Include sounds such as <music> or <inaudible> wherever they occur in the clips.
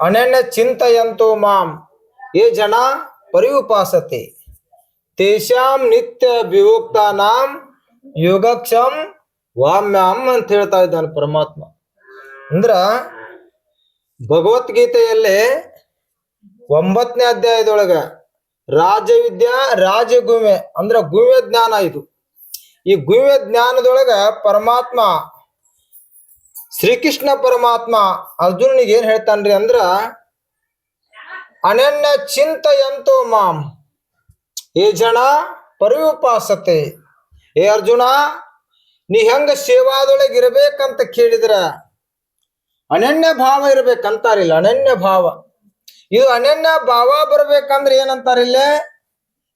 ಅನನ್ಯ ಚಿಂತಯಂತೋ ಮಾಂ, ಏ ಜನ ಪರಿಉಪಾಸತೆ. ತೇಷಾಂ ನಿತ್ಯ ವಿಭೋಕ್ತಾನಾಂ ಯೋಗಕ್ಷಂ ವಾಮ್ಯಾಂ ಅಂತ ಹೇಳ್ತಾ ಇದ್ದಾನೆ ಪರಮಾತ್ಮ. ಅಂದ್ರ ಭಗವದ್ಗೀತೆಯಲ್ಲಿ ಒಂಬತ್ತನೇ ಅಧ್ಯಾಯದೊಳಗ ರಾಜವಿದ್ಯಾ ರಾಜಗುವೆ ಅಂದ್ರ ಗುವ್ಯ ಜ್ಞಾನ ಇದು. ಈ ಗುವ್ಯ ಜ್ಞಾನದೊಳಗ ಪರಮಾತ್ಮ ಶ್ರೀಕೃಷ್ಣ ಪರಮಾತ್ಮ ಅರ್ಜುನನಿಗೆ ಏನ್ ಹೇಳ್ತಾನ್ರಿ ಅಂದ್ರ, ಅನನ್ಯ ಚಿಂತೆಯಂತೋ ಮಾಂ, ಏ ಜನ ಪರಿಯುಪಾಸತೆ, ಏ ಅರ್ಜುನ, ನೀ ಹೆಂಗ ಸೇವಾದೊಳಗೆ ಇರಬೇಕಂತ ಕೇಳಿದ್ರ, ಅನನ್ಯ ಭಾವ ಇರ್ಬೇಕಂತಾರಿಲ್ಲ, ಅನನ್ಯ ಭಾವ. ಇದು ಅನನ್ಯ ಭಾವ ಬರ್ಬೇಕಂದ್ರೆ ಏನಂತಾರಿಲ್ಲ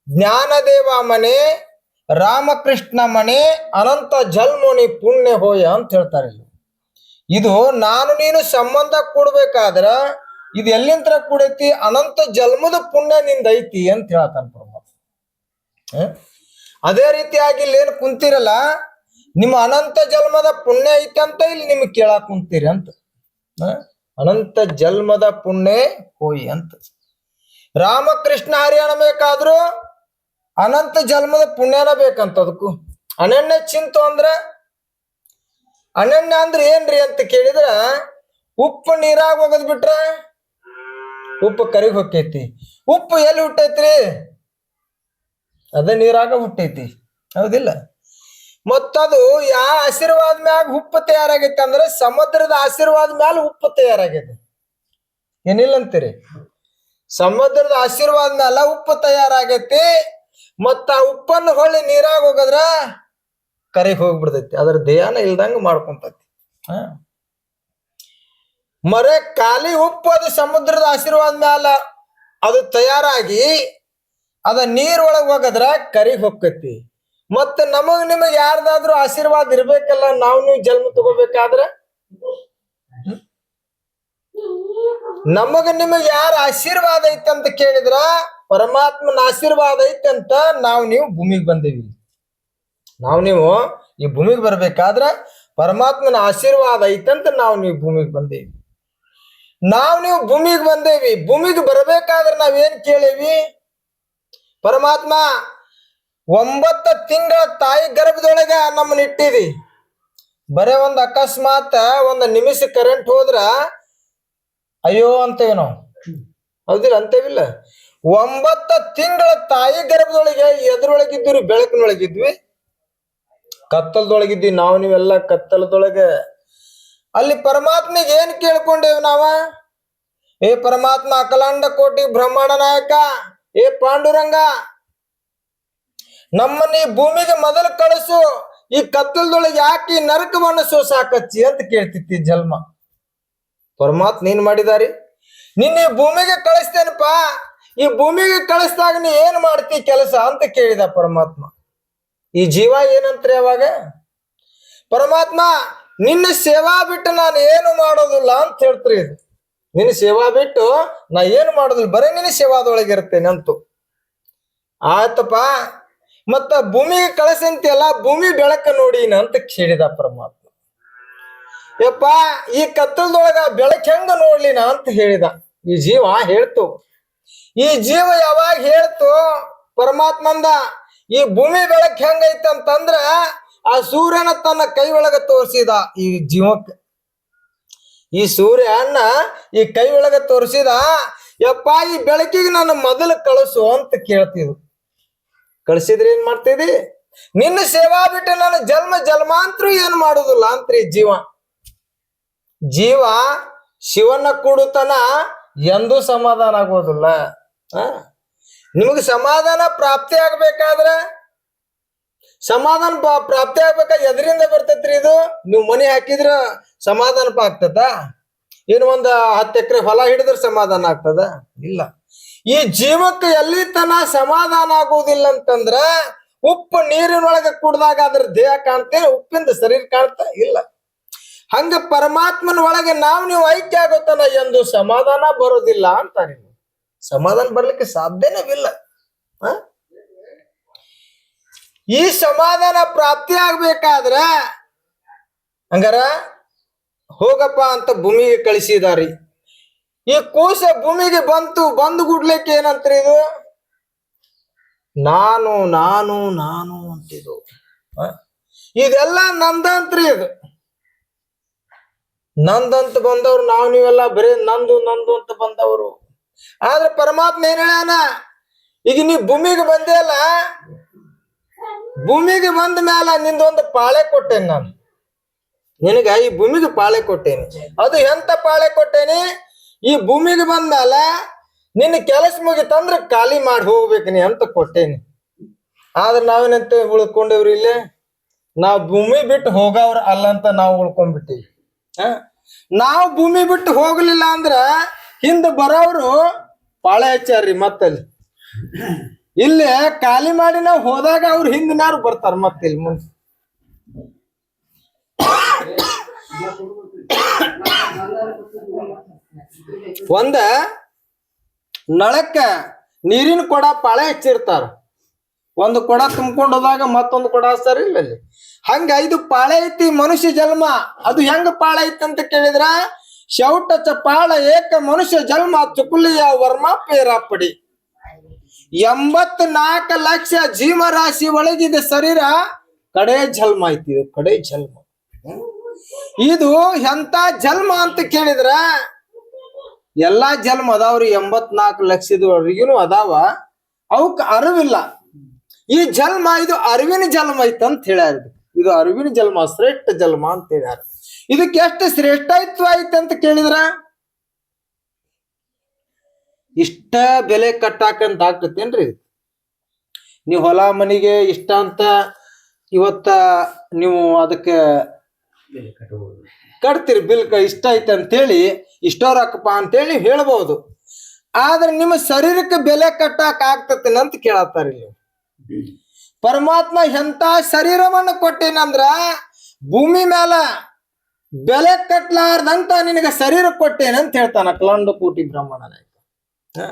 ಜ್ಞಾನದೇವ ಮನೆ, ರಾಮಕೃಷ್ಣ ಮನೆ, ಅನಂತ ಜಲ್ಮುನಿ ಪುಣ್ಯ ಹೋಯ ಅಂತ ಹೇಳ್ತಾರಿಲ್ಲ ಇದು ನಾನು ನೀನು ಸಂಬಂಧ ಕೊಡ್ಬೇಕಾದ್ರ ಇದು ಎಲ್ಲಿಂತ್ರ ಕೂಡೈತಿ? ಅನಂತ ಜನ್ಮದ ಪುಣ್ಯ ನಿಂದ ಐತಿ ಅಂತ ಹೇಳ್ತಾನ ಪರಮಾತ್ಮ. ಅದೇ ರೀತಿಯಾಗಿ ಇಲ್ಲಿ ಏನು ಕುಂತಿರಲ್ಲ? ನಿಮ್ಮ ಅನಂತ ಜನ್ಮದ ಪುಣ್ಯ ಐತಿ ಅಂತ ಇಲ್ಲಿ ನಿಮ್ಗೆ ಕೇಳಕ್ ಕುಂತೀರಿ ಅಂತ? ಅನಂತ ಜನ್ಮದ ಪುಣ್ಯ ಹೋಯಿ ಅಂತ. ರಾಮಕೃಷ್ಣ ಹರಿಯಾಣ ಬೇಕಾದ್ರೂ ಅನಂತ ಜನ್ಮದ ಪುಣ್ಯನ ಬೇಕಂತ ಅದಕ್ಕೂ. ಅನನ್ಯ ಚಿಂತು ಅಂದ್ರ ಅನನ್ಯ ಅಂದ್ರೆ ಏನ್ರಿ ಅಂತ ಕೇಳಿದ್ರ, ಉಪ್ಪು ನೀರಾಗ ಹೋಗದ್ ಬಿಟ್ರ? ಉಪ್ಪು ಕರಿಗ್ ಹೊಕ್ಕೈತಿ. ಉಪ್ಪು ಎಲ್ಲಿ ಹುಟ್ಟೈತ್ರಿ? ಅದ ನೀರಾಗ ಹುಟ್ಟೈತಿ. ಹೌದಿಲ್ಲ? ಮತ್ತದು ಯಾ ಆಶೀರ್ವಾದ ಮ್ಯಾಗ ಉಪ್ಪು ತಯಾರಾಗೈತಿ ಅಂದ್ರೆ ಸಮುದ್ರದ ಆಶೀರ್ವಾದ ಮ್ಯಾಲ ಉಪ್ಪು ತಯಾರಾಗೈತಿ. ಏನಿಲ್ಲ ಅಂತೀರಿ ಸಮುದ್ರದ ಆಶೀರ್ವಾದ ಮ್ಯಾಲ ಉಪ್ಪು ತಯಾರಾಗೈತಿ, ಮತ್ತ ಆ ಉಪ್ಪನ್ನು ಹೊಳ್ಳಿ ನೀರಾಗ ಹೋಗದ್ರ ಕರಿಗ್ ಹೋಗ್ಬಿಡ್ತೈತಿ. ಅದ್ರ ದೇಹನ ಇಲ್ದಂಗ ಮಾಡ್ಕೊಂತೈತಿ. ಮರೆ ಖಾಲಿ ಉಪ್ಪು, ಅದು ಸಮುದ್ರದ ಆಶೀರ್ವಾದ ಮ್ಯಾಲ ಅದು ತಯಾರಾಗಿ ಅದ ನೀರೊಳಗೆ ಹೋಗದ್ರ ಕರಿ ಹೋಗ್ತೈತಿ. ಮತ್ತ ನಮಗ್ ನಿಮಗ್ ಯಾರ್ದಾದ್ರೂ ಆಶೀರ್ವಾದ ಇರ್ಬೇಕಲ್ಲ, ನಾವು ನೀವು ಜನ್ಮ ತಗೋಬೇಕಾದ್ರ? ನಮಗ ನಿಮಗ್ ಯಾರ ಆಶೀರ್ವಾದ ಐತಂತ ಕೇಳಿದ್ರ, ಪರಮಾತ್ಮನ ಆಶೀರ್ವಾದ ಐತಂತ ನಾವು ನೀವು ಭೂಮಿಗೆ ಬಂದೇವಿ. ನಾವ್ ನೀವು ಈ ಭೂಮಿಗೆ ಬರ್ಬೇಕಾದ್ರೆ ಪರಮಾತ್ಮನ ಆಶೀರ್ವಾದ ಐತಂತ ನಾವು ನೀವು ಭೂಮಿಗೆ ಬಂದೇವಿ. ನಾವು ನೀವು ಭೂಮಿಗೆ ಬಂದೇವಿ. ಭೂಮಿಗೆ ಬರಬೇಕಾದ್ರೆ ನಾವೇನ್ ಕೇಳೇವಿ? ಪರಮಾತ್ಮ, ಒಂಬತ್ತು ತಿಂಗಳ ತಾಯಿ ಗರ್ಭದೊಳಗ ನಮ್ಮನ್ನ ಇಟ್ಟಿದಿ. ಬರೇ ಒಂದು ಅಕಸ್ಮಾತ್ ಒಂದ್ ನಿಮಿಷ ಕರೆಂಟ್ ಹೋದ್ರ ಅಯ್ಯೋ ಅಂತೇವಿ ನಾವು. ಹೌದಿಲ್ಲ, ಅಂತೇವಿಲ್ಲ. ಒಂಬತ್ತು ತಿಂಗಳ ತಾಯಿ ಗರ್ಭದೊಳಗೆ ಎದುರೊಳಗಿದ್ವಿ, ಬೆಳಕಿನೊಳಗಿದ್ವಿ. ಕತ್ತಲದೊಳಗಿದ್ವಿ ನಾವು ನೀವೆಲ್ಲ ಕತ್ತಲದೊಳಗೆ. ಅಲ್ಲಿ ಪರಮಾತ್ಮಿಗೆ ಏನ್ ಕೇಳ್ಕೊಂಡೇವ್ ನಾವ? ಏ ಪರಮಾತ್ಮ ಅಖಲಾಂಡ ಕೋಟಿ ಬ್ರಹ್ಮಾಂಡ ನಾಯಕ, ಏ ಪಾಂಡುರಂಗ, ನಮ್ಮನ್ನ ಈ ಭೂಮಿಗೆ ಮೊದಲು ಕಳಿಸು, ಈ ಕತ್ತಲದೊಳಗೆ ಯಾಕೆ ನರಕವನ್ನು ಸೋಸಾಕಚ್ಚಿ ಅಂತ ಕೇಳ್ತಿತ್ತಿ ಜನ್ಮ ಪರಮಾತ್ಮ ಏನ್ ಮಾಡಿದಾರಿ? ನಿನ್ನ ಈ ಭೂಮಿಗೆ ಕಳಿಸ್ತೇನಪ್ಪ, ಈ ಭೂಮಿಗೆ ಕಳಿಸ್ದಾಗ ನೀ ಏನ್ ಮಾಡ್ತಿ ಕೆಲಸ ಅಂತ ಕೇಳಿದ ಪರಮಾತ್ಮ. ಈ ಜೀವ ಏನಂತ್ರಿ ಅವಾಗ? ಪರಮಾತ್ಮ, ನಿನ್ನ ಸೇವಾ ಬಿಟ್ಟು ನಾನು ಏನು ಮಾಡೋದಿಲ್ಲ ಅಂತ ಹೇಳ್ತ್ರಿ. ಇದು ನಿನ್ನ ಸೇವಾ ಬಿಟ್ಟು ನಾ ಏನು ಮಾಡೋದಿಲ್ಲ, ಬರೀ ನಿನ್ನ ಸೇವಾದೊಳಗೆ ಇರ್ತೇನೆ ಅಂತು. ಆಯ್ತಪ್ಪ. ಮತ್ತ ಭೂಮಿಗೆ ಕಳಿಸಂತಿಯಲ್ಲ ಭೂಮಿ ಬೆಳಕ ನೋಡಿನ ಅಂತ ಕೇಳಿದ ಪರಮಾತ್ಮ. ಯಪ್ಪ, ಈ ಕತ್ತಲದೊಳಗ ಬೆಳಕ ಹೆಂಗ ನೋಡ್ಲಿನ ಅಂತ ಹೇಳಿದ. ಈ ಜೀವ ಹೇಳ್ತು. ಈ ಜೀವ ಯಾವಾಗ ಹೇಳ್ತು? ಪರಮಾತ್ಮಂದ ಈ ಭೂಮಿ ಬೆಳಕ್ ಹೆಂಗೈತೆ ಅಂತಂದ್ರ ಆ ಸೂರ್ಯನ ತನ್ನ ಕೈ ಒಳಗ ತೋರಿಸಿದ ಈ ಜೀವಕ್ಕೆ. ಈ ಸೂರ್ಯನ ಈ ಕೈ ಒಳಗ ತೋರಿಸಿದ, ಯಪ್ಪ ಈ ಬೆಳಕಿಗೆ ನನ್ನ ಮೊದಲು ಕಳಿಸು ಅಂತ ಕೇಳ್ತಿದ್ರು. ಕಳಿಸಿದ್ರೆ ಏನ್ ಮಾಡ್ತಿದಿ? ನಿನ್ನ ಸೇವಾ ಬಿಟ್ಟು ನಾನು ಜನ್ಮ ಜನ್ಮಾಂತರ ಏನ್ ಮಾಡುದಿಲ್ಲ ಅಂತ್ರಿ ಜೀವ. ಜೀವ ಶಿವನ ಕೂಡುತನ ಎಂದೂ ಸಮಾಧಾನ ಆಗೋದಿಲ್ಲ. ಆ? ನಿಮಗೆ ಸಮಾಧಾನ ಪ್ರಾಪ್ತಿ ಆಗ್ಬೇಕಾದ್ರ, ಸಮಾಧಾನ ಪ್ರಾಪ್ತಿ ಆಗ್ಬೇಕ ಎದರಿಂದ ಬರ್ತೈತ್ರಿ ಇದು? ನೀವು ಮನಿ ಹಾಕಿದ್ರ ಸಮಾಧಾನ ಆಗ್ತದ? ಏನು ಒಂದು ಹತ್ತು ಎಕರೆ ಹೊಲ ಹಿಡಿದ್ರ ಸಮಾಧಾನ ಆಗ್ತದ? ಇಲ್ಲ. ಈ ಜೀವಕ್ಕೆ ಎಲ್ಲಿ ತನ ಸಮಾಧಾನ ಆಗುವುದಿಲ್ಲ ಅಂತಂದ್ರ, ಉಪ್ಪು ನೀರಿನೊಳಗೆ ಕುಡ್ದಾಗ ಅದ್ರ ದೇಹ ಕಾಣ್ತೇನೆ ಉಪ್ಪಿಂದ ಶರೀರ ಕಾಣ್ತಾ ಇಲ್ಲ. ಹಂಗ ಪರಮಾತ್ಮನ ಒಳಗೆ ನಾವು ನೀವು ಐಕ್ಯ ಆಗೋತನ ಎಂದು ಸಮಾಧಾನ ಬರೋದಿಲ್ಲ ಅಂತಾರೆ ಸಮಾಧಾನ ಬರ್ಲಿಕ್ಕೆ ಸಾಧ್ಯನೇ ಆ? ಈ ಸಮಾಧಾನ ಪ್ರಾಪ್ತಿ ಆಗ್ಬೇಕಾದ್ರ ಹಂಗಾರ ಹೋಗಪ್ಪ ಅಂತ ಭೂಮಿಗೆ ಕಳಿಸಿದಾರಿ. ಈ ಕೋಶ ಭೂಮಿಗೆ ಬಂತು, ಬಂದು ಗುಡ್ಲಿಕ್ಕೆ ಏನಂತ್ರಿ ಇದು? ನಾನು ನಾನು ನಾನು ಅಂತಿದು? ಇದೆಲ್ಲ ನಂದಂತ್ರಿ ಇದು. ನಂದಂತ ಬಂದವ್ರು ನಾವು ನೀವೆಲ್ಲ ಬರೀ ನಂದು ನಂದು ಅಂತ ಬಂದವರು. ಆದ್ರೆ ಪರಮಾತ್ಮ ಏನ್ ಹೇಳ್ಯಾನ? ಈಗ ನೀ ಭೂಮಿಗೆ ಬಂದೇ ಅಲ್ಲ? ಭೂಮಿಗೆ ಬಂದ ಮ್ಯಾಲ ನಿಂದೊಂದು ಪಾಳೆ ಕೊಟ್ಟೇನಿ ನಾನು. ನಿನಗ ಈ ಭೂಮಿಗೆ ಪಾಳೆ ಕೊಟ್ಟೇನಿ. ಅದು ಎಂತ ಪಾಳೆ ಕೊಟ್ಟೇನಿ? ಈ ಭೂಮಿಗೆ ಬಂದ ಮ್ಯಾಲ ನಿನ್ನ ಕೆಲಸ ಮುಗಿತಂದ್ರೆ ಖಾಲಿ ಮಾಡಿ ಹೋಗ್ಬೇಕು ನೀ ಅಂತ ಕೊಟ್ಟೇನಿ. ಆದ್ರೆ ನಾವೇನಂತ ಉಳ್ಕೊಂಡೇವ್ರಿ ಇಲ್ಲಿ? ನಾವು ಭೂಮಿ ಬಿಟ್ಟು ಹೋಗವ್ರ ಅಲ್ಲ ಅಂತ ನಾವು ಉಳ್ಕೊಂಡ್ಬಿಟ್ಟಿವಿ? ನಾವು ಭೂಮಿ ಬಿಟ್ಟು ಹೋಗ್ಲಿಲ್ಲ ಅಂದ್ರ ಹಿಂದ ಬರೋರು ಪಾಳೆ ಹಚ್ಚಾರ್ರಿ ಮತ್ತಲ್ಲಿ. ಇಲ್ಲಿ ಖಾಲಿ ಮಾಡಿ ನಾವು ಹೋದಾಗ ಅವ್ರು ಹಿಂದಿನಾರು ಬರ್ತಾರ ಮತ್ತೆ ಇಲ್ಲಿ ಮುಂದೆ. ಒಂದ ನಳಕ್ಕ ನೀರಿನ ಕೊಡ ಪಾಳೆ ಹಚ್ಚಿರ್ತಾರ. ಒಂದು ಕೊಡ ತುಂಬ್ಕೊಂಡು ಹೋದಾಗ ಮತ್ತೊಂದು ಕೊಡ ಹಚ್ತಾರ ಇಲ್ಲ ಹಂಗ ಇದು ಪಾಳೆ ಐತಿ ಮನುಷ್ಯ ಜನ್ಮ. ಅದು ಹೆಂಗ ಪಾಳೆ ಐತಿ ಅಂತ ಕೇಳಿದ್ರ? ಶೌಟ ಚಪಾಳ ಏಕ ಮನುಷ್ಯ ಜನ್ಮ ಚುಕುಲಿಯ ವರ್ಮ ಪೇರಾಪಡಿ ಎಂಬತ್ ನಾಲ್ಕ ಲಕ್ಷ ಜೀವರಾಶಿ ಒಳಗಿದ ಶರೀರ ಕಡೆ ಜನ್ಮ ಐತಿ, ಇದು ಕಡೆ ಜನ್ಮ ಇದು ಎಂತ ಜನ್ಮ ಅಂತ ಕೇಳಿದ್ರ ಎಲ್ಲಾ ಜನ್ಮ ಅದಾವ್ರಿ, ಎಂಬತ್ನಾಲ್ಕು ಲಕ್ಷದವರೆಗೂ ಅದಾವ. ಅವಕ್ ಅರಿವಿಲ್ಲ. ಈ ಜನ್ಮ ಇದು ಅರಿವಿನ ಜನ್ಮ ಐತಂತ ಹೇಳ್ಯಾರ. ಇದು. ಇದು ಅರಿವಿನ ಜನ್ಮ ಶ್ರೇಷ್ಠ ಜನ್ಮ ಅಂತ ಹೇಳ್ಯಾರ. ಇದಕ್ಕೆ ಎಷ್ಟು ಶ್ರೇಷ್ಠತ್ವ ಐತೆ ಅಂತ ಕೇಳಿದ್ರ? ಇಷ್ಟ ಬೆಲೆ ಕಟ್ಟಾಕಂತ ಆಗ್ತತೇನ್ರಿ ನೀವು ಹೊಲ ಮನಿಗೆ ಇಷ್ಟ ಅಂತ ಇವತ್ತ ನೀವು ಅದಕ್ಕೆ ಕಟ್ತೀರಿ ಬಿಲ್ ಕ ಇಷ್ಟ ಐತೆ ಅಂತೇಳಿ ಇಷ್ಟೋ ರೊಕ್ಕಪ್ಪ ಅಂತೇಳಿ ಹೇಳ್ಬೋದು. ಆದ್ರೆ ನಿಮ್ಮ ಶರೀರಕ್ಕೆ ಬೆಲೆ ಕಟ್ಟಾಕ ಆಗ್ತತೇನ ಅಂತ ಕೇಳತ್ತಾರ ನೀವು. ಪರಮಾತ್ಮ ಎಂತ ಶರೀರವನ್ನು ಕೊಟ್ಟೇನಂದ್ರ ಭೂಮಿ ಮ್ಯಾಲ ಬೆಲೆ ಕಟ್ಲಾರ್ದಂತ ನಿನಗೆ ಶರೀರ ಕೊಟ್ಟೇನಂತ ಹೇಳ್ತಾನ ಕಲಂಡ ಕೋಟಿ ಬ್ರಹ್ಮಣ ನಾಯಕ ಹ.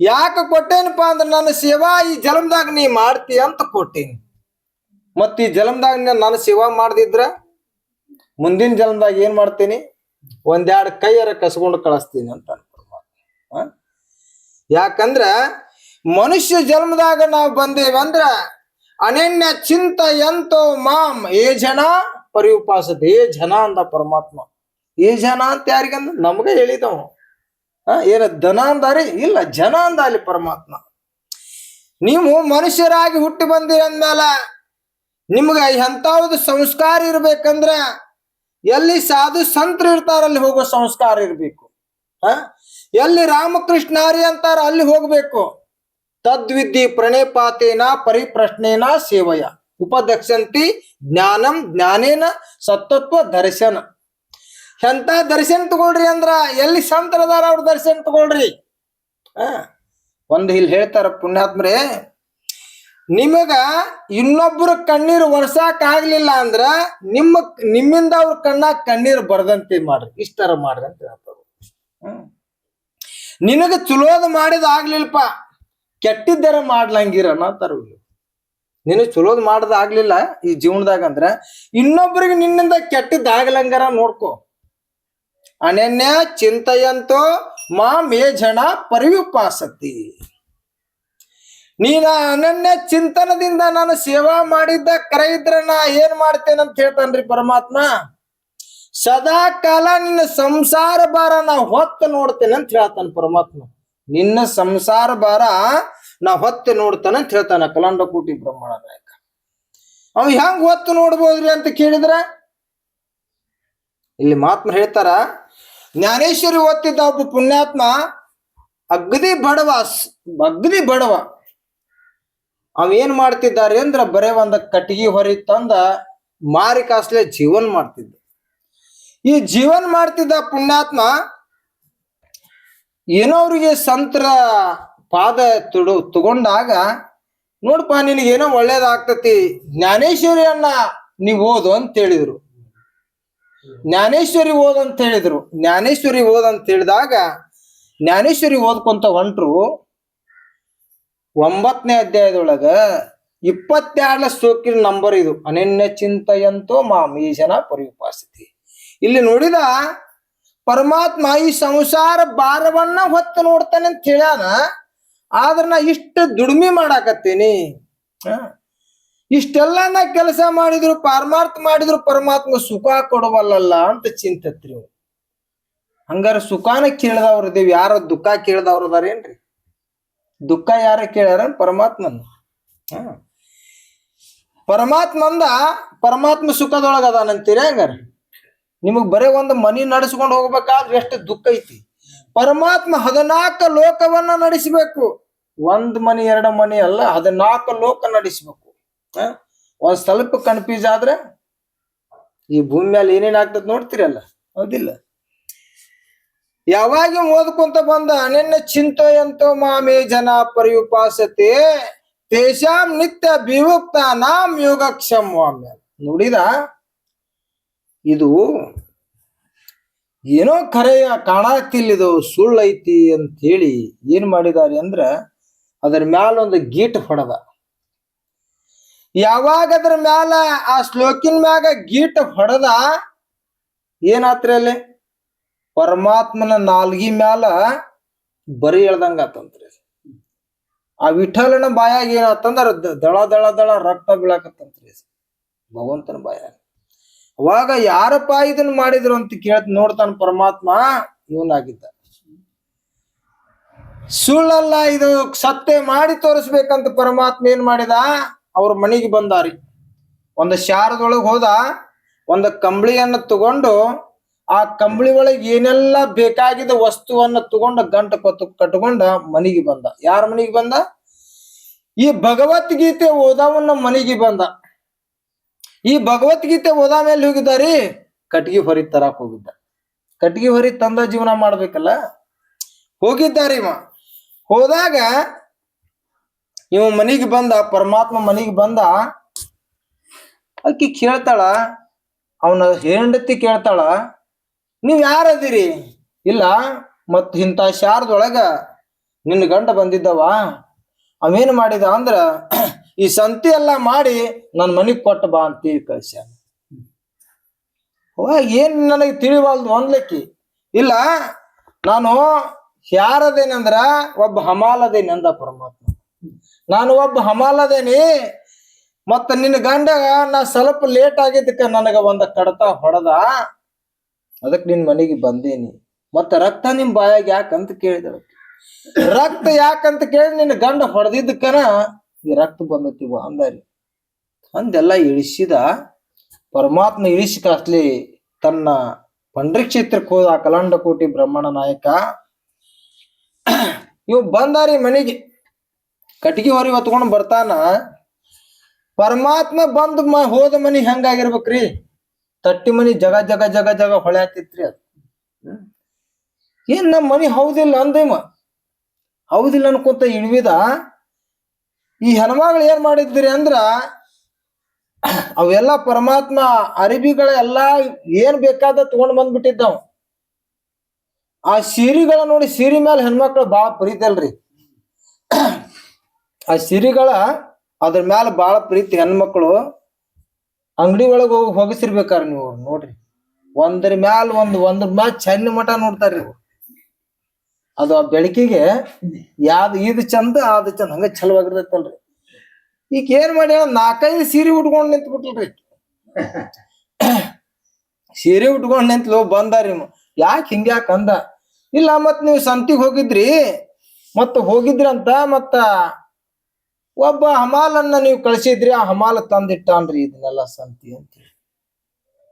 ಯಾಕೆ ಕೊಟ್ಟೇನಪ್ಪ ಅಂದ್ರೆ ನನ್ನ ಸೇವಾ ಈ ಜಲಮದಾಗ ನೀ ಮಾಡ್ತಿ ಅಂತ ಕೊಟ್ಟೇನಿ ಮತ್ತ ಈ ಜಲಮದಾಗ ನನ್ನ ಸೇವಾ ಮಾಡ್ದಿದ್ರ ಮುಂದಿನ ಜಲಮದಾಗ ಏನ್ ಮಾಡ್ತೀನಿ ಒಂದೆರಡು ಕೈಯರ ಕಸ್ಕೊಂಡು ಕಳಿಸ್ತೀನಿ ಅಂತ? ಯಾಕಂದ್ರ ಮನುಷ್ಯ ಜನ್ಮದಾಗ ನಾವು ಬಂದೇವಂದ್ರ ಅನನ್ಯ ಚಿಂತ ಎಂತೋ ಮಾಮ್ ಏ ಜನ ಪರಿಉಪಾಸದ ಏ ಜನ ಅಂದ ಪರಮಾತ್ಮ. ಏ ಜನ ಅಂತ ಯಾರಿಗಂದ? ನಮ್ಗೆ ಹೇಳಿದವ. ಏನ ದನ ಅಂದಾರಿ? ಇಲ್ಲ ಜನ ಅಂದ ಅಲ್ಲಿ ಪರಮಾತ್ಮ. ನೀವು ಮನುಷ್ಯರಾಗಿ ಹುಟ್ಟಿ ಬಂದಿರ ಅಂದ್ಮೇಲ ನಿಮ್ಗ ಎಂತಾವ್ದು ಸಂಸ್ಕಾರ ಇರ್ಬೇಕಂದ್ರ ಎಲ್ಲಿ ಸಾಧು ಸಂತರು ಇರ್ತಾರ ಅಲ್ಲಿ ಹೋಗೋ ಸಂಸ್ಕಾರ ಇರಬೇಕು. ಹ ಎಲ್ಲಿ ರಾಮಕೃಷ್ಣಾರಿ ಅಂತಾರ ಅಲ್ಲಿ ಹೋಗ್ಬೇಕು. ತದ್ವಿದ್ಯೆ ಪ್ರಣೇಪಾತೇನ ಪರಿಪ್ರಶ್ನೇನ ಸೇವಯ. ಉಪದಕ್ಷಂತಿ ಜ್ಞಾನಂ ಜ್ಞಾನೇನ ಸತ್ತತ್ವ ದರ್ಶನ. ಎಂತ ದರ್ಶನ ತಗೊಳ್ರಿ ಅಂದ್ರ ಎಲ್ಲಿ ಸಂತರದಾರ ಅವ್ರ ದರ್ಶನ ತಗೊಳ್ರಿ ಆ, ಒಂದು ಇಲ್ಲಿ ಹೇಳ್ತಾರ ಪುಣ್ಯಾತ್ಮರೇ, ನಿಮಗ ಇನ್ನೊಬ್ಬರು ಕಣ್ಣೀರು ಆಗ್ಲಿಲ್ಲ ಅಂದ್ರ ನಿಮ್ಮ ನಿಮ್ಮಿಂದ ಅವ್ರ ಕಣ್ಣಾಗ ಕಣ್ಣೀರು ಬರ್ದಂತೆ ಮಾಡ್ರಿ. ಇಷ್ಟರ ಮಾಡ್ರಿ ಅಂತ ಹೇಳ್ತಾರ ಹ್ಮ್. ನಿನಗ ಚುಲೋದ ಮಾಡಿದ ಆಗ್ಲಿಲ್ಲಪ್ಪ, ಕೆಟ್ಟಿದ್ದರ ಮಾಡ್ಲಂಗಿರ ಅನ್ನತಾರ ನಿನಗ್ ಚಲೋದ್ ಮಾಡದ ಆಗ್ಲಿಲ್ಲ ಈ ಜೀವನದಾಗ ಅಂದ್ರ ಇನ್ನೊಬ್ಬರಿಗೆ ನಿನ್ನಿಂದ ಕೆಟ್ಟದ್ ಆಗ್ಲಂಗಾರ ನೋಡ್ಕೋ. ಅನನ್ಯ ಚಿಂತೆಯಂತೋ ಮಾ ಮೇ ಜನ ಪರಿವಿಪಾಸತಿ ನೀನ ಅನನ್ಯ ಚಿಂತನದಿಂದ ನಾನು ಸೇವಾ ಮಾಡಿದ್ದ ಕರೆ ನಾ ಏನ್ ಮಾಡ್ತೇನೆ ಅಂತ ಹೇಳ್ತಾನ್ರಿ ಪರಮಾತ್ಮ? ಸದಾ ಕಾಲ ನಿನ್ನ ಸಂಸಾರ ಭಾರ ನಾ ಹೊತ್ತು ನೋಡ್ತೇನೆ ಅಂತ ಹೇಳ್ತಾನ ಪರಮಾತ್ಮ. ನಿನ್ನ ಸಂಸಾರ ಭಾರ ನಾ ಹೊತ್ತು ನೋಡ್ತಾನೆ ಅಂತ ಹೇಳ್ತಾನ, ಕಲಾಂಡ ಕೋಟಿ ಬ್ರಹ್ಮಣ ನಾಯಕ ಅವ ಹೆಂಗ್ ಹೊತ್ತು ನೋಡ್ಬೋದ್ರಿ ಅಂತ ಕೇಳಿದ್ರ? ಇಲ್ಲಿ ಮಾತ್ಮ ಹೇಳ್ತಾರ, ಜ್ಞಾನೇಶ್ವರಿ ಓದ್ತಿದ್ದ ಒಬ್ಬ ಪುಣ್ಯಾತ್ಮ ಅಗ್ದಿ ಬಡವ ಅಗ್ದಿ ಬಡವ. ಅವ ಏನ್ ಮಾಡ್ತಿದ್ದಾರೆ ಅಂದ್ರ ಬರೇ ಒಂದ ಕಟ್ಟಿಗೆ ಹೊರಿ ತಂದ ಮಾರಿ ಕಾಸ್ಲೆ ಜೀವನ್ ಮಾಡ್ತಿದ್ದ. ಈ ಜೀವನ್ ಮಾಡ್ತಿದ್ದ ಪುಣ್ಯಾತ್ಮ ಏನೋ ಅವ್ರಿಗೆ ಸಂತರ ಪಾದ ತುಡು ತಗೊಂಡಾಗ ನೋಡಪ್ಪ ನಿನಗೇನೋ ಒಳ್ಳೇದಾಗ್ತತಿ ಜ್ಞಾನೇಶ್ವರಿಯನ್ನ ನೀವು ಓದು ಅಂತ ಹೇಳಿದ್ರು. ಜ್ಞಾನೇಶ್ವರಿ ಓದು ಅಂತ ಹೇಳಿದ್ರು. ಜ್ಞಾನೇಶ್ವರಿ ಅಂತ ಹೇಳಿದಾಗ ಜ್ಞಾನೇಶ್ವರಿ ಓದ್ಕೊಂತ ಹೊಂಟ್ರು. ಒಂಬತ್ತನೇ ಅಧ್ಯಾಯದೊಳಗ ಇಪ್ಪತ್ತೆರಡನೇ ಸೋಕಿನ ನಂಬರ್ ಇದು. ಅನನ್ಯ ಚಿಂತೆಯಂತೋ ಪರಿ ಪರಿಪಾಸಿತಿ. ಇಲ್ಲಿ ನೋಡಿದ ಪರಮಾತ್ಮ ಈ ಸಂಸಾರ ಭಾರವನ್ನ ಹೊತ್ತು ನೋಡ್ತಾನೆ ಅಂತ ಹೇಳ್ಯಾನ. ಆದ್ರ ನಾ ಇಷ್ಟು ದುಡಿಮೆ ಮಾಡಾಕತ್ತೀನಿ? ಇಷ್ಟೆಲ್ಲ ನಾ ಕೆಲಸ ಮಾಡಿದ್ರು, ಪಾರಮಾರ್ಥ ಮಾಡಿದ್ರು, ಪರಮಾತ್ಮ ಸುಖ ಕೊಡವಲ್ಲಲ್ಲ ಅಂತ ಚಿಂತತ್ರಿ. ಹಂಗಾರ ಸುಖಾನ ಕೇಳ್ದವ್ರದೇವ್ ಯಾರ ದುಃಖ ಕೇಳ್ದವ್ರದಾರೇನ್ರಿ ದುಃಖ ಯಾರ ಕೇಳ್ಯಾರ ಪರಮಾತ್ಮನ. ಹ. ಪರಮಾತ್ಮಂದ ಪರಮಾತ್ಮ ಸುಖದೊಳಗೆ ಅದಾನಂತೀರಿ ಹಂಗಾರ? ನಿಮಗ್ ಬರೇ ಒಂದು ಮನಿ ನಡೆಸ್ಕೊಂಡು ಹೋಗ್ಬೇಕಾದ್ರೆ ಎಷ್ಟು ದುಃಖ ಐತಿ? ಪರಮಾತ್ಮ ಹದಿನಾಲ್ಕು ಲೋಕವನ್ನ ನಡೆಸಬೇಕು. ಒಂದ್ ಮನಿ, ಎರಡು ಮನೆ ಅಲ್ಲ, ಹದಿನಾಲ್ಕು ಲೋಕ ನಡೆಸಬೇಕು. ಒಂದ್ ಸ್ವಲ್ಪ ಕನ್ಫ್ಯೂಸ್ ಆದ್ರೆ ಈ ಭೂಮಿ ಮೇಲೆ ಏನೇನ್ ಆಗ್ತದ ನೋಡ್ತೀರಲ್ಲ? ಹೌದಿಲ್ಲ. ಯಾವಾಗ ಓದ್ಕೊಂತ ಬಂದ, ನಿನ್ನ ಚಿಂತೆಯಂತೋ ಮಾಮೇ ಜನ ಪರಿಯುಪಾಸತೆ ತೇಷಾಂ ನಿತ್ಯ ವಿಭುಕ್ತ ನಾಮ್ ಯೋಗಕ್ಷಮ್ ನೋಡಿದ? ಇದು ಏನೋ ಖರೆ ಕಾಣಾತಿಲ್ಲ ಇದು ಸುಳ್ಳೈತಿ ಅಂತ ಹೇಳಿ ಏನ್ ಮಾಡಿದಾರೆ ಅಂದ್ರ ಅದರ ಮ್ಯಾಲೊಂದು ಗೀಟ್ ಹೊಡೆದ. ಯಾವಾಗ ಅದ್ರ ಮ್ಯಾಲ ಆ ಶ್ಲೋಕಿನ ಮ್ಯಾಗ ಗೀಟ್ ಹೊಡೆದ, ಏನಾತ್ರಿ ಅಲ್ಲಿ? ಪರಮಾತ್ಮನ ನಾಲ್ಗಿ ಮ್ಯಾಲ ಬರಿ ಎಳ್ದಂಗ ಆತಂತ್ರಿ ಆ ವಿಠಲನ ಬಾಯಾಗ ಏನಾತಂದ್ರ ದಳ ದಳ ದಳ ರಕ್ತ ಬೀಳಾಕತ್ತಂತ್ರಿ ಭಗವಂತನ ಬಾಯಾಗ. ಅವಾಗ ಯಾರಪ್ಪ ಇದನ್ನ ಮಾಡಿದ್ರು ಅಂತ ಕೇಳ್ ನೋಡ್ತಾನ ಪರಮಾತ್ಮ? ಇವನಾಗಿದ್ದ. ಸುಳ್ಳಲ್ಲ, ಇದು ಸತ್ಯ ಮಾಡಿ ತೋರಿಸ್ಬೇಕಂತ ಪರಮಾತ್ಮ ಏನ್ ಮಾಡಿದ? ಅವ್ರ ಮನೆಗೆ ಬಂದಾರಿ. ಒಂದು ಶಾರದೊಳಗ್ ಹೋದ, ಒಂದು ಕಂಬಳಿಯನ್ನ ತಗೊಂಡು, ಆ ಕಂಬಳಿ ಒಳಗೆ ಏನೆಲ್ಲ ಬೇಕಾಗಿದ್ದ ವಸ್ತುವನ್ನ ತಗೊಂಡು ಗಂಟ ಕೊತ್ತು ಕಟ್ಕೊಂಡ ಮನೆಗೆ ಬಂದ. ಯಾರ ಮನೆಗೆ ಬಂದ? ಈ ಭಗವದ್ಗೀತೆ ಓದವನ್ನ ಮನೆಗೆ ಬಂದ. ಈ ಭಗವದ್ಗೀತೆ ಓದ ಮೇಲೆ ಹೋಗಿದ್ದಾರಿ ಕಟ್ಗಿ ಹೊರಿ ತರಾಕ್ ಹೋಗಿದ್ದ. ಕಟ್ಗಿ ಹೊರಿ ತಂದ ಜೀವನ ಮಾಡ್ಬೇಕಲ್ಲ? ಹೋಗಿದ್ದಾರೆ ಇವ. ಹೋದಾಗ ಇವ ಮನಿಗೆ ಬಂದ, ಪರಮಾತ್ಮ ಮನಿಗೆ ಬಂದ ಅಕ್ಕಿ ಕೇಳ್ತಾಳ, ಅವನ ಹೆಂಡತಿ ಕೇಳ್ತಾಳ, ನೀವ್ ಯಾರದಿರಿ? ಇಲ್ಲ ಮತ್ ಇಂಥ ಶಾರದೊಳಗ ನಿನ್ನ ಗಂಡ ಬಂದಿದ್ದವ. ಅವೇನ್ ಮಾಡಿದ ಅಂದ್ರ ಈ ಸಂತಿ ಎಲ್ಲ ಮಾಡಿ ನನ್ನ ಮನೆಗೆ ಕೊಟ್ಟ ಬಾ ಅಂತ ಕಳ್ಸ್ಯಾನ. ಏನ್ ನನಗೆ ತಿಳಿವಲ್ದು ಒಂದ್ಲಕ್ಕಿ ಇಲ್ಲ, ನಾನು ಯಾರದೇನಂದ್ರ ಒಬ್ಬ ಹಮಾಲದೇನಿ ಅಂದ ಪರಮಾತ್ಮ. ನಾನು ಒಬ್ಬ ಹಮಾಲದೇನಿ, ಮತ್ತ ನಿನ್ನ ಗಂಡ ನಾ ಸ್ವಲ್ಪ ಲೇಟ್ ಆಗಿದ್ದಕ್ಕ ನನಗ ಒಂದ ಕಡತ ಹೊಡೆದ. ಅದಕ್ಕೆ ನಿನ್ ಮನೆಗೆ ಬಂದೇನಿ. ಮತ್ತ ರಕ್ತ ನಿಮ್ ಬಾಯಾಗ ಯಾಕಂತ ಕೇಳಿದಳು ರಕ್ತ ಯಾಕಂತ ಕೇಳಿ ನಿನ್ನ ಗಂಡ ಹೊಡೆದಿದ್ದಕ್ಕನ ಈ ರಕ್ತ ಬಂದತಿವ ಅಂದಾರಿ. ಅಂದೆಲ್ಲ ಇಳಿಸಿದ ಪರಮಾತ್ಮ ಇಳಿಸಿ ಕಾಸ್ಲಿ ತನ್ನ ಪಂಡ್ರಿ ಕ್ಷೇತ್ರಕ್ಕೆ ಹೋದ ಕಲಾಂಡ ಕೋಟಿ ಬ್ರಹ್ಮಣ ನಾಯಕ, ಇವ್ ಬಂದಾರಿ ಮನೆಗೆ. ಕಟ್ಟಿಗೆ ಹೊರಿ ಹೊತ್ಕೊಂಡು ಬರ್ತಾನ. ಪರಮಾತ್ಮ ಬಂದ್ ಮ ಹೋದ ಮನಿ ಹೆಂಗಾಗಿರ್ಬೇಕ್ರಿ? ತಟ್ಟಿ ಮನಿ ಜಗ ಜಗ ಜಗ ಜಗ ಹೊಳೆ ಹಾಕ್ತಿತ್ರಿ ಅದು. ಏನ್ ನಮ್ಮ ಮನಿ ಹೌದಿಲ್ಲ ಅಂದೇಮ ಹೌದಿಲ್ಲ ಅನ್ಕೊಂತ ಇಳಿವಿದ ಈ ಹನುಮಾನ್ಗಳು ಏನ್ ಮಾಡಿದ್ರಿ ಅಂದ್ರ ಅವೆಲ್ಲ ಪರಮಾತ್ಮ ಅರಿಬಿಗಳ ಎಲ್ಲಾ ಏನ್ ಬೇಕಾದ ತಗೊಂಡ್ ಬಂದ್ಬಿಟ್ಟಿದ್ದವ್. ಆ ಸಿರಿಗಳ ನೋಡಿ ಸಿರಿ ಮೇಲೆ ಹೆಣ್ಮಕ್ಳು ಬಾಳ ಪ್ರೀತಿ ಆ ಸಿರಿಗಳ ಅದ್ರ ಮ್ಯಾಲ ಬಹಳ ಪ್ರೀತಿ ಹೆಣ್ಮಕ್ಳು ಅಂಗಡಿ ಒಳಗೆ ಹೋಗಿ ಹೋಗಿಸಿರ್ಬೇಕಾರ ನೀವು ನೋಡ್ರಿ. ಒಂದ್ರ ಮ್ಯಾಲ ಒಂದ್, ಒಂದ್ರ ಮ್ಯಾಲ ಚೆನ್ನ ಮಠ ನೋಡ್ತಾರ್ರಿ. ಅದು ಆ ಬೆಳಕಿಗೆ ಯಾವ್ದು ಇದು ಚಂದ ಅದು ಚಂದ. ಹಂಗ ಛಲವಾಗಿರ್ತೈತಲ್ರಿ. ಈಗ ಏನ್ ಮಾಡಿ ನಾಲ್ಕೈದು ಸೀರೆ ಉಟ್ಕೊಂಡು ನಿಂತು ಬಿಟ್ಲ್ರಿ <coughs> ಸೀರೆ ಉಟ್ಕೊಂಡು ನಿಂತ್ಲು, ಬಂದಾರಿ ಯಾಕೆ ಹಿಂಗ್ಯಾಕ ಅಂದ? ಇಲ್ಲ ಮತ್ ನೀವು ಸಂತಿಗೆ ಹೋಗಿದ್ರಿ. ಮತ್ತ ಹೋಗಿದ್ರಂತ, ಮತ್ತ ಒಬ್ಬ ಹಮಾಲನ್ನ ನೀವು ಕಳ್ಸಿದ್ರಿ, ಆ ಹಮಾಲ ತಂದಿಟ್ಟಾನ್ರಿ ಇದನ್ನೆಲ್ಲ ಸಂತಿ ಅಂತ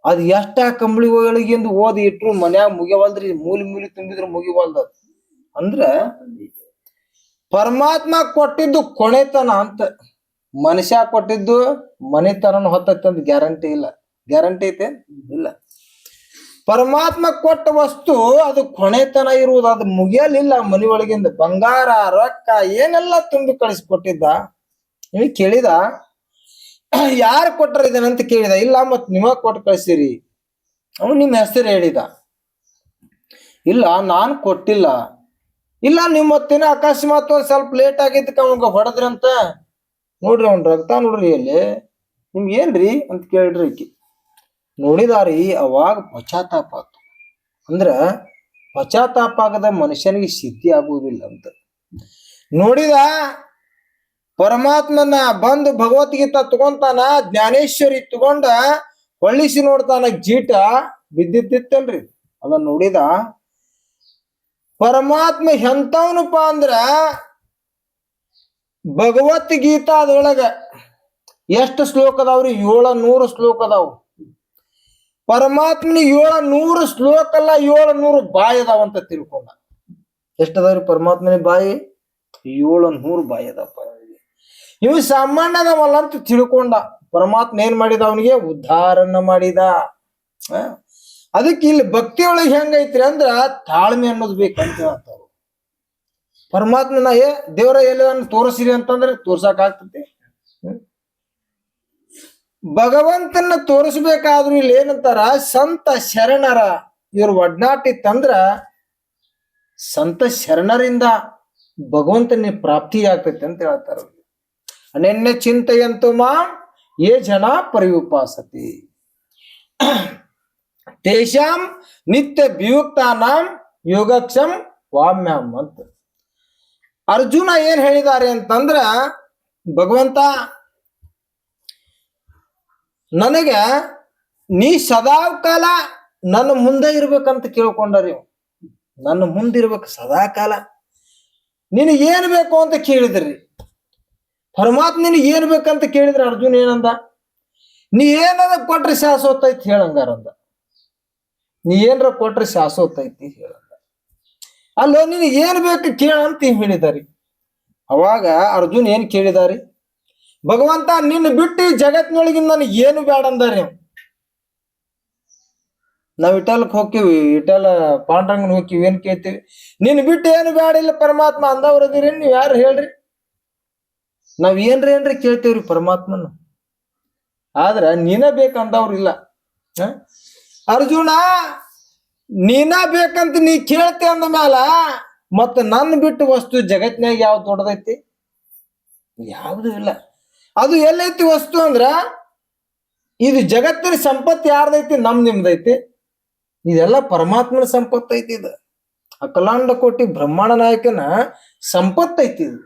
ಅದ್ ಎಷ್ಟ ಕಂಬಳಿ ಒಳಗಿಂದ ಓದಿ ಇಟ್ರು ಮನ್ಯಾಗ ಮುಗಿಯವಲ್ದ್ರಿ ಮೂಲಿ ಮೂಲಿ ತುಂಬಿದ್ರು ಮುಗಿವಲ್ದ. ಅಂದ್ರ ಪರಮಾತ್ಮ ಕೊಟ್ಟಿದ್ದು ಕೊನೆತನ ಅಂತ. ಮನುಷ್ಯ ಕೊಟ್ಟಿದ್ದು ಮನೆತನ ಹೊತ್ತೈತೆ ಅಂತ ಗ್ಯಾರಂಟಿ ಇಲ್ಲ. ಗ್ಯಾರಂಟಿ ಐತೆ? ಇಲ್ಲ. ಪರಮಾತ್ಮ ಕೊಟ್ಟ ವಸ್ತು ಅದು ಕೊನೆತನ ಇರುವುದು. ಅದು ಮುಗಿಯಲಿಲ್ಲ ಮನಿ ಒಳಗಿಂದ. ಬಂಗಾರ, ರೊಕ್ಕ, ಏನೆಲ್ಲ ತುಂಬಿ ಕಳಿಸ್ಕೊಟ್ಟಿದ್ದ? ನೀವು ಕೇಳಿದ? ಯಾರು ಕೊಟ್ಟರ ಇದನ್ನಂತ ಕೇಳಿದ? ಇಲ್ಲ, ಮತ್ ನಿಮಗೆ ಕೊಟ್ಟು ಕಳಿಸಿರಿ ಅವನು ನಿಮ್ಮ ಹೆಸರು ಹೇಳಿದ. ಇಲ್ಲ, ನಾನು ಕೊಟ್ಟಿಲ್ಲ. ಇಲ್ಲ ನಿಮ್ಮ ಹೊತ್ತಿನ ಅಕಸ್ಮಾತ್ ಒಂದ್ ಸ್ವಲ್ಪ ಲೇಟ್ ಆಗಿದ್ದಕ್ಕೆ ಹೊಡೆದ್ರಿ ಅಂತ ನೋಡ್ರಿ ಅವ್ನ ರಕ್ತ ನೋಡ್ರಿ ಎಲ್ಲಿ? ನಿಮ್ಗೆ ಏನ್ರಿ ಅಂತ ಕೇಳ್ರಿ ಈಕಿ. ನೋಡಿದಾರಿ, ಅವಾಗ ಪಶ್ಚಾತ್ತಾಪ ಆತು. ಅಂದ್ರ ಪಶ್ಚಾತ್ತಾಪ ಆಗದ ಮನುಷ್ಯನಿಗೆ ಸಿದ್ಧಿ ಆಗುವುದಿಲ್ಲ ಅಂತ. ನೋಡಿದ ಪರಮಾತ್ಮನ ಬಂದು ಭಗವದ್ಗೀತಾ ತಗೊಂತಾನ, ಜ್ಞಾನೇಶ್ವರಿ ತಗೊಂಡ, ಹೊಳ್ಳಿಸಿ ನೋಡ್ತಾನ, ಜೀಟ ಬಿದ್ದಿತ್ತಿತ್ತಲ್ರಿ ಅದನ್ನ ನೋಡಿದ ಪರಮಾತ್ಮ ಎಂತವನಪ್ಪ ಅಂದ್ರ ಭಗವದ್ಗೀತಾದೊಳಗ ಎಷ್ಟು ಶ್ಲೋಕ ಅದಾವ್ರಿ ಏಳ ನೂರು ಶ್ಲೋಕ ಅದಾವು. ಪರಮಾತ್ಮನ ಏಳ ನೂರು ಶ್ಲೋಕ ಅಲ್ಲ, ಏಳ ನೂರು ಬಾಯಿ ಅದಾವಂತ ತಿಳ್ಕೊಂಡ. ಎಷ್ಟು ಅದಾವ್ರಿ ಪರಮಾತ್ಮನ ಬಾಯಿ? ಏಳ ನೂರು ಬಾಯಿ ಅದಾವಪ್ಪ. ಇವು ಸಾಮಾನ್ಯ ಅದಾವಲ್ಲ ಅಂತ ತಿಳ್ಕೊಂಡ. ಪರಮಾತ್ಮ ಏನ್ ಮಾಡಿದ ಅವನಿಗೆ? ಉದ್ಧಾರನ್ನ ಮಾಡಿದ? ಅದಕ್ಕೆ ಇಲ್ಲಿ ಭಕ್ತಿ ಒಳಗೆ ಹೆಂಗೈತ್ರಿ ಅಂದ್ರ ತಾಳ್ಮೆ ಅನ್ನೋದು ಬೇಕಂತ ಹೇಳ್ತಾರ ಪರಮಾತ್ಮನ ಏ, ದೇವರ ಎಲ್ಲ ತೋರಿಸಿರಿ ಅಂತಂದ್ರೆ ತೋರ್ಸಕ್ ಆಗ್ತತಿ? ಭಗವಂತನ ತೋರಿಸ್ಬೇಕಾದ್ರೂ ಇಲ್ಲಿ ಏನಂತಾರ, ಸಂತ ಶರಣರ, ಇವ್ರ ಒಡ್ನಾಟಿತ್ತಂದ್ರ ಸಂತ ಶರಣರಿಂದ ಭಗವಂತನ ಪ್ರಾಪ್ತಿ ಆಗ್ತೈತಿ ಅಂತ ಹೇಳ್ತಾರ. ಅನನ್ಯ ಚಿಂತೆಯಂತು ಮಾಂ ಏ ಜನ ಪರಿಯುಪಾಸತಿ ತೇಷಾಂ ನಿತ್ಯ ವಿಯುಕ್ತಾನಾಂ ಯೋಗಕ್ಷಂ ವಾಮ್ಯಾಂ ಅಂತ. ಅರ್ಜುನ ಏನ್ ಹೇಳಿದ್ದಾರೆ ಅಂತಂದ್ರ, ಭಗವಂತ, ನನಗೆ ನೀ ಸದಾ ಕಾಲ ನನ್ನ ಮುಂದೆ ಇರ್ಬೇಕಂತ ಕೇಳ್ಕೊಂಡರಿ ನನ್ನ ಮುಂದಿರ್ಬೇಕು ಸದಾ ಕಾಲ ನಿನಗೆ ಏನ್ ಬೇಕು ಅಂತ ಕೇಳಿದ್ರಿ. ಪರಮಾತ್ಮ ನಿನಗೆ ಏನ್ ಬೇಕಂತ ಕೇಳಿದ್ರೆ ಅರ್ಜುನ್ ಏನಂದ? ನೀ ಏನದ ಕೊಟ್ರಿ ಶಾಶ್ವತ ಹೇಳಂಗಾರಂದ. ನೀ ಏನ್ರ ಕೊಟ್ರೆ ಶಾಶ್ವತ ಐತಿ ಹೇಳಂದ. ಅಲ್ಲೋ, ನಿನಗೆ ಏನ್ ಬೇಕು ಕೇಳ ಅಂತ ಹೇಳಿದಾರಿ. ಅವಾಗ ಅರ್ಜುನ್ ಏನ್ ಕೇಳಿದಾರಿ? ಭಗವಂತ, ನಿನ್ನ ಬಿಟ್ಟು ಜಗತ್ನೊಳಗಿಂದ ನನಗೆ ಏನು ಬೇಡ ಅಂದಾರಿ ನಾವು ಇಟಲ್ಕ್ ಹೋಗ್ತೀವಿ ಇಟಲ್ ಪಾಂಡ್ರಂಗನ್ ಹೋಗ್ತೀವಿ ಏನ್ ಕೇಳ್ತೀವಿ? ನಿನ್ ಬಿಟ್ಟು ಏನು ಬೇಡ ಇಲ್ಲ ಪರಮಾತ್ಮ ಅಂದವ್ರದಿರಿ ನೀವ್ ಯಾರು ಹೇಳ್ರಿ? ನಾವ್ ಏನ್ರಿ ಏನ್ರಿ ಕೇಳ್ತೇವ್ರಿ ಪರಮಾತ್ಮನ. ಆದ್ರ ನೀನ ಬೇಕಂದವ್ರು ಇಲ್ಲ. ಹ? ಅರ್ಜುನ, ನೀನ ಬೇಕಂತ ನೀ ಕೇಳ್ತಿ ಅಂದ ಮ್ಯಾಲ, ಮತ್ತ ನನ್ ಬಿಟ್ಟು ವಸ್ತು ಜಗತ್ನಾಗ ಯಾವ್ದು ದೊಡ್ಡದೈತಿ? ಯಾವ್ದು ಇಲ್ಲ. ಅದು ಎಲ್ಲೈತಿ ವಸ್ತು ಅಂದ್ರ, ಇದು ಜಗತ್ತಿನ ಸಂಪತ್ತು ಯಾರ್ದೈತಿ? ನಮ್ ನಿಮ್ದೈತಿ. ಇದೆಲ್ಲ ಪರಮಾತ್ಮನ ಸಂಪತ್ತು ಐತಿ ಇದು. ಅಕಲಾಂಡ ಕೋಟಿ ಬ್ರಹ್ಮಾಂಡ ನಾಯಕನ ಸಂಪತ್ತು ಐತಿ ಇದು.